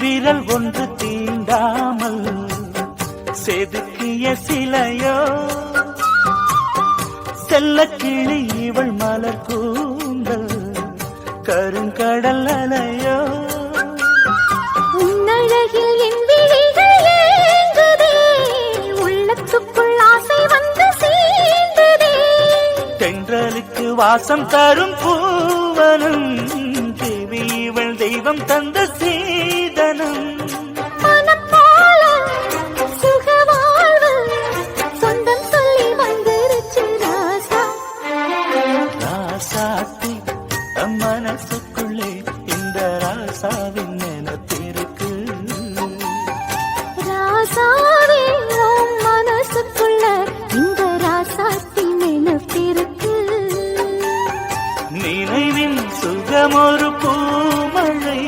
விரல் ஒன்று தீண்டாமல் செதுக்கிய சிலையோ? செல்ல கிளி இவள் மலர் கூந்தல் கருங்கடல் அலையோ உன்னழகில் என் விழிகள் ஏங்குதே உள்ளத்துக்குள் ஆசை வந்து சேர்ந்ததே தென்றலுக்கு வாசம் தரும் பூவனம் தேவி இவள் தெய்வம் தந்த சீதனம் ராசாத்தி தம் மனசுக்குள்ளே இந்த ராசாவின் நினத்திருக்கு. ராசாவே உன் மனசுக்குள்ள இந்த ராசாத்தி நினத்திருக்கு. நினைவின் சுகமொரு பூமழை